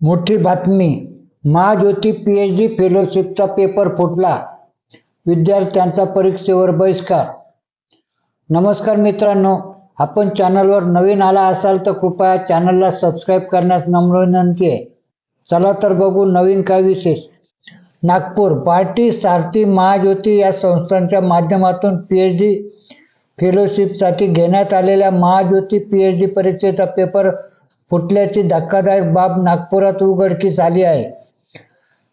मोठी बातमी. Mahajyoti P H D फेलोशिपचा पेपर फुटला. विद्यार्थ्यांचा परीक्षेवर बहिष्कार. नमस्कार मित्रांनो आपण चॅनलवर नवीन आला असाल तर कृपया चॅनलला सबस्क्राईब करण्यास नम्र विनंती आहे. चला तर बघू नवीन काय विशेष. नागपूर पार्टी सारथी महाज्योती या संस्थांच्या माध्यमातून पी एच डी फेलोशिपसाठी घेण्यात आलेल्या महाज्योती पी एच डी परीक्षेचा पेपर फुटल्याची धक्कादायक बाब नागपुरात उघडकीस आली आहे.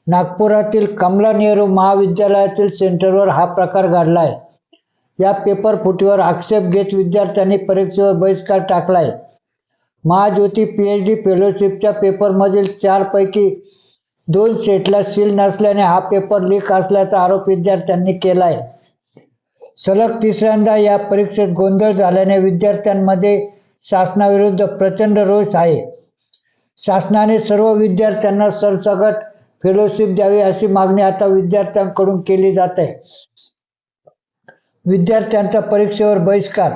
नागपुरातील कमला नेहरू महाविद्यालयातील सेंटरवर हा प्रकार घडला आहे या पेपर फुटीवर आक्षेप घेत विद्यार्थ्यांनी परीक्षेवर बहिष्कार टाकला आहे महाज्योती पी एच डी फेलोशिपच्या पेपरमधील चारपैकी दोन सेटला सील नसल्याने हा पेपर लीक असल्याचा आरोप विद्यार्थ्यांनी केला आहे सलग तिसऱ्यांदा या परीक्षेत गोंधळ झाल्याने विद्यार्थ्यांमध्ये शासनाविरुद्ध प्रचंड रोष आहे. शासनाने सर्व विद्यार्थ्यांना सरसकट फेलोशिप द्यावी अशी मागणी आता विद्यार्थ्यांकडून केली जात. आहे विद्यार्थ्यांचा परीक्षेवर बहिष्कार.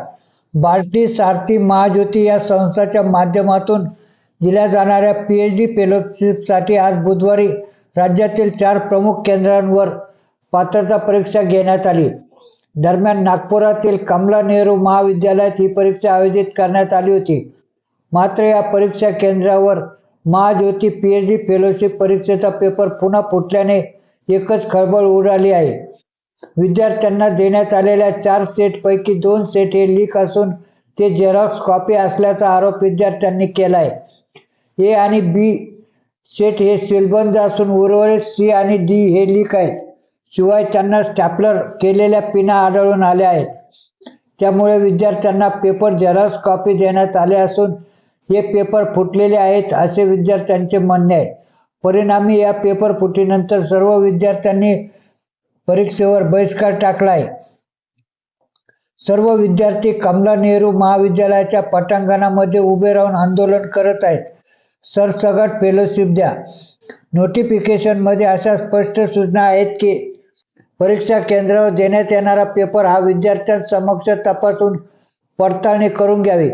बार्टी सारथी महाज्योती या संस्थाच्या माध्यमातून दिल्या जाणाऱ्या पी एच डी फेलोशिपसाठी आज बुधवारी राज्यातील चार प्रमुख केंद्रांवर पात्रता परीक्षा घेण्यात आली. दरम्यान नागपुरातील कमला नेहरू महाविद्यालयात ही परीक्षा आयोजित करण्यात आली होती. मात्र या परीक्षा केंद्रावर Mahajyoti P H D fellowship परीक्षेचा पेपर पुन्हा फुटल्याने एकच खळबळ उडाली आहे. विद्यार्थ्यांना देण्यात आलेल्या चार सेटपैकी दोन सेट हे लीक असून ते झेरॉक्स कॉपी असल्याचा आरोप विद्यार्थ्यांनी केला आहे ए आणि बी सेट हे सीलबंद असून उर्वरित सी आणि डी हे लीक आहेत. शिवाय त्यांना स्टॅपलर केलेल्या पिना आढळून आल्या आहेत. त्यामुळे विद्यार्थ्यांना पेपर झेरॉक्स कॉपी देण्यात आले असून हे पेपर फुटलेले आहेत असे विद्यार्थ्यांचे म्हणणे आहे. परिणामी या पेपर फुटीनंतर सर्व विद्यार्थ्यांनी परीक्षेवर बहिष्कार टाकला आहे. सर्व विद्यार्थी कमला नेहरू महाविद्यालयाच्या पटांगणामध्ये उभे राहून आंदोलन करत आहेत. सरसगट फेलोशिप द्या. नोटिफिकेशनमध्ये अशा स्पष्ट सूचना आहेत की परीक्षा केंद्रावर देण्यात येणारा पेपर हा विद्यार्थ्यांसमक्ष तपासून पडताळणी करून घ्यावी.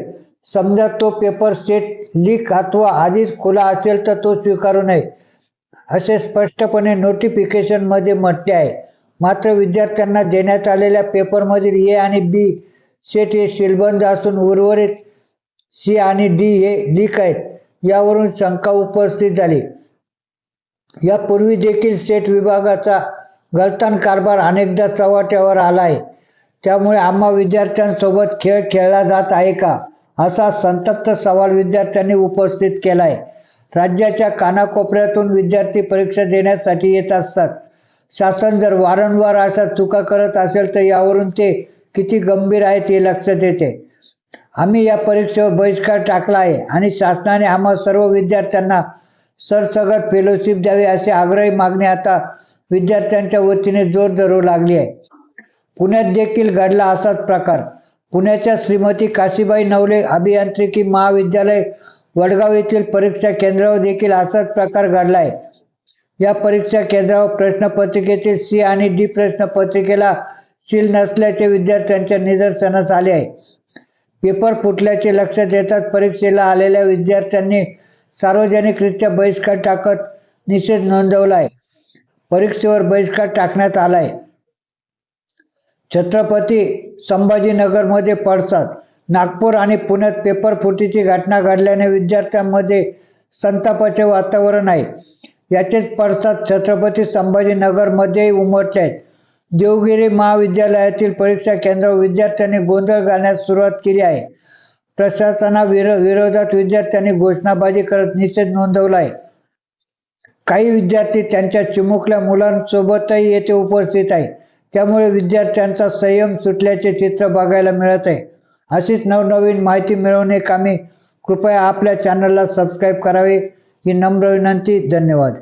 समजा तो पेपर सेट लीक अथवा आधीच खुला असेल तर तो स्वीकारू नये असे स्पष्टपणे नोटिफिकेशनमध्ये म्हटले आहे. मात्र विद्यार्थ्यांना देण्यात आलेल्या पेपरमधील ए आणि बी सेट हे शिलबंद असून उर्वरित सी आणि डी हे लीक आहेत यावरून शंका उपस्थित झाली. यापूर्वी देखील सेट विभागाचा गलतान कारभार अनेकदा चव्हाट्यावर आला आहे त्यामुळे आम्हा विद्यार्थ्यांसोबत खेळ खेळला जात आहे का? असा संतप्त सवाल विद्यार्थ्यांनी उपस्थित केला आहे राज्याच्या कानाकोपऱ्यातून विद्यार्थी परीक्षा देण्यासाठी येत असतात. शासन जर वारंवार अशा चुका करत असेल तर यावरून ते किती गंभीर आहे ते लक्षात येते आम्ही या परीक्षेवर बहिष्कार टाकला आहे आणि शासनाने आम्हा सर्व विद्यार्थ्यांना सरसगट फेलोशिप द्यावी अशी आग्रही मागणी आता विद्यार्थ्यांच्या वतीने जोर धरू लागली आहे. पुण्यात देखील घडला असाच प्रकार. पुण्याच्या श्रीमती काशीबाई नवले अभियांत्रिकी महाविद्यालय वडगाव येथील परीक्षा केंद्रावर देखील असाच प्रकार घडला आहे. या परीक्षा केंद्रावर प्रश्नपत्रिकेतील सी आणि डी प्रश्नपत्रिकेला सील नसल्याचे विद्यार्थ्यांच्या निदर्शनास आले आहे. पेपर फुटल्याचे लक्षात येताच परीक्षेला आलेल्या विद्यार्थ्यांनी सार्वजनिकरित्या बहिष्कार टाकत निषेध नोंदवला आहे. परीक्षेवर बहिष्कार टाकण्यात आला आहे छत्रपती संभाजीनगरमध्ये पडसाद नागपूर आणि पुण्यात पेपर फुटीची घटना घडल्याने विद्यार्थ्यांमध्ये संतापाचे वातावरण आहे. याचेच पडसाद छत्रपती संभाजीनगरमध्येही उमटले आहेत. देवगिरी महाविद्यालयातील परीक्षा केंद्रावर विद्यार्थ्यांनी गोंधळ घालण्यास सुरुवात केली आहे. प्रशासना विरो विरोधात विद्यार्थ्यांनी घोषणाबाजी करत निषेध नोंदवला आहे. काही विद्यार्थी त्यांच्या चिमुकल्या मुलांसोबतही येथे उपस्थित आहे त्यामुळे विद्यार्थ्यांचा संयम सुटल्याचे चित्र बघायला मिळत आहे. अशीच नवनवीन माहिती मिळवणे कामी कृपया आपल्या चॅनलला सबस्क्राईब करावे. ही नम्र विनंती. धन्यवाद.